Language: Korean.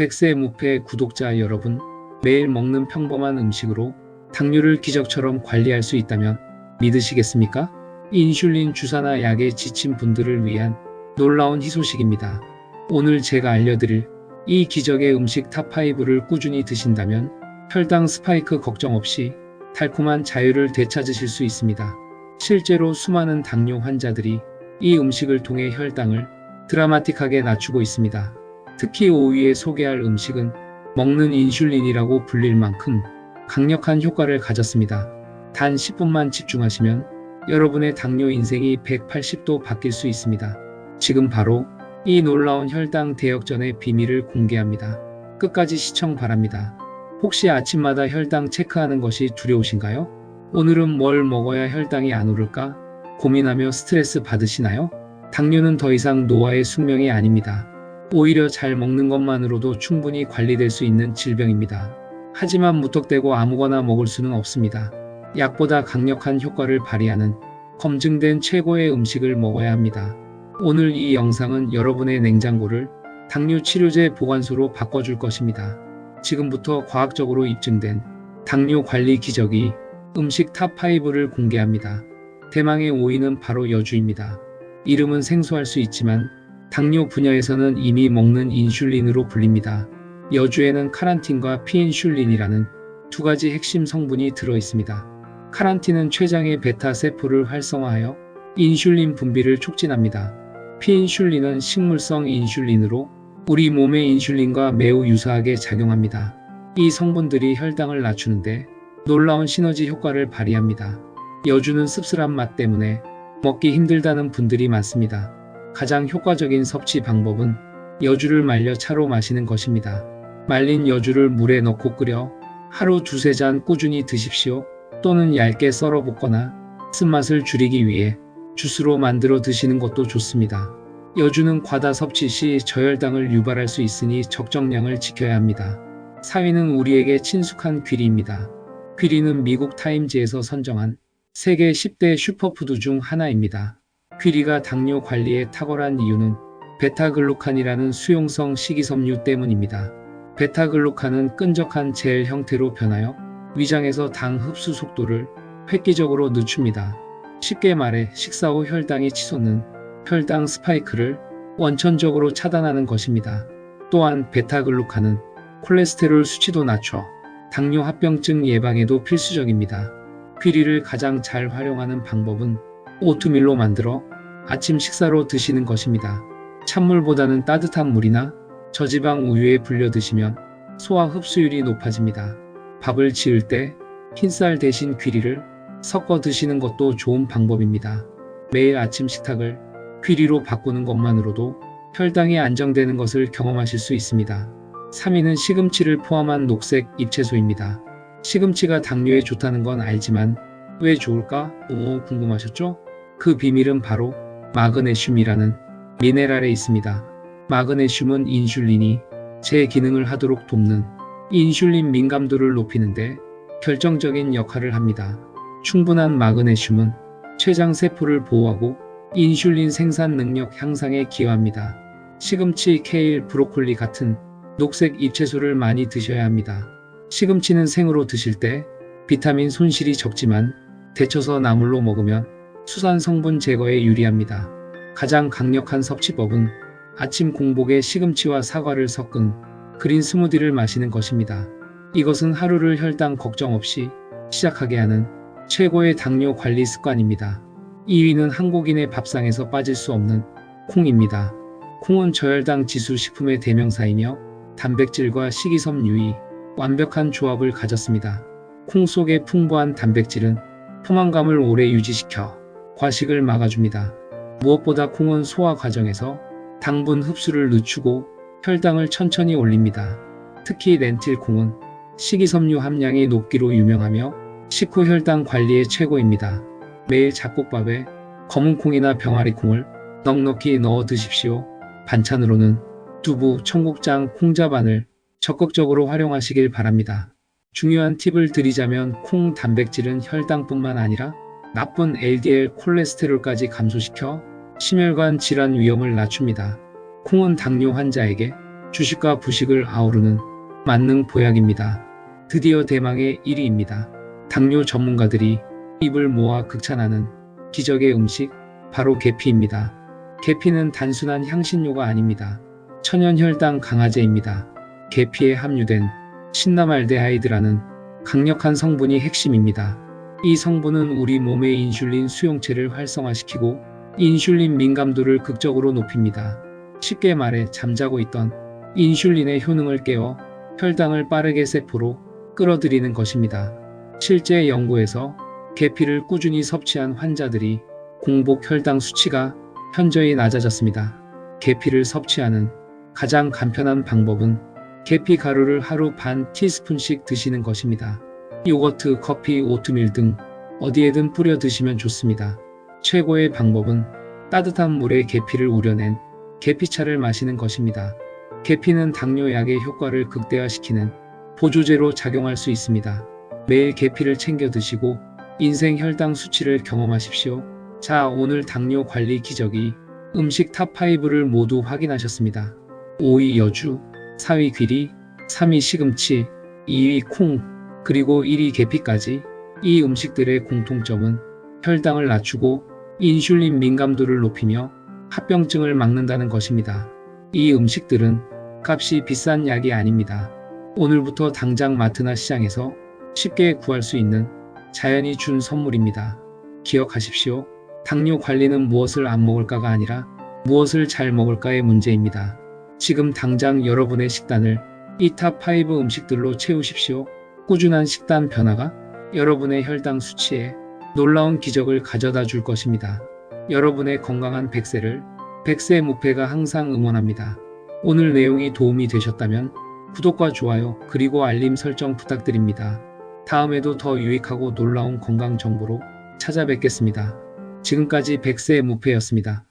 백세 무패 구독자 여러분, 매일 먹는 평범한 음식으로 당뇨를 기적처럼 관리할 수 있다면 믿으시겠습니까? 인슐린 주사나 약에 지친 분들을 위한 놀라운 희소식입니다. 오늘 제가 알려드릴 이 기적의 음식 탑5를 꾸준히 드신다면 혈당 스파이크 걱정 없이 달콤한 자유를 되찾으실 수 있습니다. 실제로 수많은 당뇨 환자들이 이 음식을 통해 혈당을 드라마틱하게 낮추고 있습니다. 특히 5위에 소개할 음식은 먹는 인슐린이라고 불릴 만큼 강력한 효과를 가졌습니다. 단 10분만 집중하시면 여러분의 당뇨 인생이 180도 바뀔 수 있습니다. 지금 바로 이 놀라운 혈당 대역전의 비밀을 공개합니다. 끝까지 시청 바랍니다. 혹시 아침마다 혈당 체크하는 것이 두려우신가요? 오늘은 뭘 먹어야 혈당이 안 오를까? 고민하며 스트레스 받으시나요? 당뇨는 더 이상 노화의 숙명이 아닙니다. 오히려 잘 먹는 것만으로도 충분히 관리될 수 있는 질병입니다. 하지만 무턱대고 아무거나 먹을 수는 없습니다. 약보다 강력한 효과를 발휘하는 검증된 최고의 음식을 먹어야 합니다. 오늘 이 영상은 여러분의 냉장고를 당뇨 치료제 보관소로 바꿔줄 것입니다. 지금부터 과학적으로 입증된 당뇨 관리 기적이 음식 탑5를 공개합니다. 대망의 5위는 바로 여주입니다. 이름은 생소할 수 있지만 당뇨 분야에서는 이미 먹는 인슐린으로 불립니다. 여주에는 카란틴과 피인슐린이라는 두 가지 핵심 성분이 들어 있습니다. 카란틴은 췌장의 베타 세포를 활성화하여 인슐린 분비를 촉진합니다. 피인슐린은 식물성 인슐린으로 우리 몸의 인슐린과 매우 유사하게 작용합니다. 이 성분들이 혈당을 낮추는데 놀라운 시너지 효과를 발휘합니다. 여주는 씁쓸한 맛 때문에 먹기 힘들다는 분들이 많습니다. 가장 효과적인 섭취 방법은 여주를 말려 차로 마시는 것입니다. 말린 여주를 물에 넣고 끓여 하루 두세 잔 꾸준히 드십시오. 또는 얇게 썰어 볶거나 쓴맛을 줄이기 위해 주스로 만들어 드시는 것도 좋습니다. 여주는 과다 섭취 시 저혈당을 유발할 수 있으니 적정량을 지켜야 합니다. 4위는 우리에게 친숙한 귀리입니다. 귀리는 미국 타임즈에서 선정한 세계 10대 슈퍼푸드 중 하나입니다. 귀리가 당뇨 관리에 탁월한 이유는 베타글루칸이라는 수용성 식이섬유 때문입니다. 베타글루칸은 끈적한 젤 형태로 변하여 위장에서 당 흡수 속도를 획기적으로 늦춥니다. 쉽게 말해 식사 후 혈당이 치솟는 혈당 스파이크를 원천적으로 차단하는 것입니다. 또한 베타글루칸은 콜레스테롤 수치도 낮춰 당뇨 합병증 예방에도 필수적입니다. 귀리를 가장 잘 활용하는 방법은 오트밀로 만들어 아침 식사로 드시는 것입니다. 찬물보다는 따뜻한 물이나 저지방 우유에 불려 드시면 소화 흡수율이 높아집니다. 밥을 지을 때 흰쌀 대신 귀리를 섞어 드시는 것도 좋은 방법입니다. 매일 아침 식탁을 귀리로 바꾸는 것만으로도 혈당이 안정되는 것을 경험하실 수 있습니다. 3위는 시금치를 포함한 녹색 잎채소입니다. 시금치가 당뇨에 좋다는 건 알지만 왜 좋을까? 오, 궁금하셨죠? 그 비밀은 바로 마그네슘이라는 미네랄에 있습니다. 마그네슘은 인슐린이 제 기능을 하도록 돕는 인슐린 민감도를 높이는데 결정적인 역할을 합니다. 충분한 마그네슘은 췌장 세포를 보호하고 인슐린 생산 능력 향상에 기여합니다. 시금치, 케일, 브로콜리 같은 녹색 잎채소를 많이 드셔야 합니다. 시금치는 생으로 드실 때 비타민 손실이 적지만 데쳐서 나물로 먹으면 수산 성분 제거에 유리합니다. 가장 강력한 섭취법은 아침 공복에 시금치와 사과를 섞은 그린 스무디를 마시는 것입니다. 이것은 하루를 혈당 걱정 없이 시작하게 하는 최고의 당뇨 관리 습관입니다. 2위는 한국인의 밥상에서 빠질 수 없는 콩입니다. 콩은 저혈당 지수 식품의 대명사이며 단백질과 식이섬유이 완벽한 조합을 가졌습니다. 콩 속의 풍부한 단백질은 포만감을 오래 유지시켜 과식을 막아줍니다. 무엇보다 콩은 소화 과정에서 당분 흡수를 늦추고 혈당을 천천히 올립니다. 특히 렌틸 콩은 식이섬유 함량이 높기로 유명하며 식후 혈당 관리에 최고입니다. 매일 잡곡밥에 검은 콩이나 병아리 콩을 넉넉히 넣어 드십시오. 반찬으로는 두부, 청국장, 콩자반을 적극적으로 활용하시길 바랍니다. 중요한 팁을 드리자면 콩 단백질은 혈당뿐만 아니라 나쁜 LDL 콜레스테롤까지 감소시켜 심혈관 질환 위험을 낮춥니다. 콩은 당뇨 환자에게 주식과 부식을 아우르는 만능 보약입니다. 드디어 대망의 1위입니다. 당뇨 전문가들이 입을 모아 극찬하는 기적의 음식 바로 계피입니다. 계피는 단순한 향신료가 아닙니다. 천연 혈당 강화제입니다. 계피에 함유된 신나말데하이드라는 강력한 성분이 핵심입니다. 이 성분은 우리 몸의 인슐린 수용체를 활성화시키고 인슐린 민감도를 극적으로 높입니다. 쉽게 말해 잠자고 있던 인슐린의 효능을 깨워 혈당을 빠르게 세포로 끌어들이는 것입니다. 실제 연구에서 계피를 꾸준히 섭취한 환자들이 공복 혈당 수치가 현저히 낮아졌습니다. 계피를 섭취하는 가장 간편한 방법은 계피 가루를 하루 반 티스푼씩 드시는 것입니다. 요거트, 커피, 오트밀 등 어디에든 뿌려 드시면 좋습니다. 최고의 방법은 따뜻한 물에 계피를 우려낸 계피차를 마시는 것입니다. 계피는 당뇨 약의 효과를 극대화시키는 보조제로 작용할 수 있습니다. 매일 계피를 챙겨 드시고 인생 혈당 수치를 경험하십시오. 자, 오늘 당뇨 관리 기적이 음식 탑5를 모두 확인하셨습니다. 5위 여주, 4위 귀리, 3위 시금치, 2위 콩, 그리고 1위 계피까지 이 음식들의 공통점은 혈당을 낮추고 인슐린 민감도를 높이며 합병증을 막는다는 것입니다. 이 음식들은 값이 비싼 약이 아닙니다. 오늘부터 당장 마트나 시장에서 쉽게 구할 수 있는 자연이 준 선물입니다. 기억하십시오. 당뇨 관리는 무엇을 안 먹을까가 아니라 무엇을 잘 먹을까의 문제입니다. 지금 당장 여러분의 식단을 이 탑 5 음식들로 채우십시오. 꾸준한 식단 변화가 여러분의 혈당 수치에 놀라운 기적을 가져다 줄 것입니다. 여러분의 건강한 100세를 100세 무패가 항상 응원합니다. 오늘 내용이 도움이 되셨다면 구독과 좋아요 그리고 알림 설정 부탁드립니다. 다음에도 더 유익하고 놀라운 건강 정보로 찾아뵙겠습니다. 지금까지 100세 무패였습니다.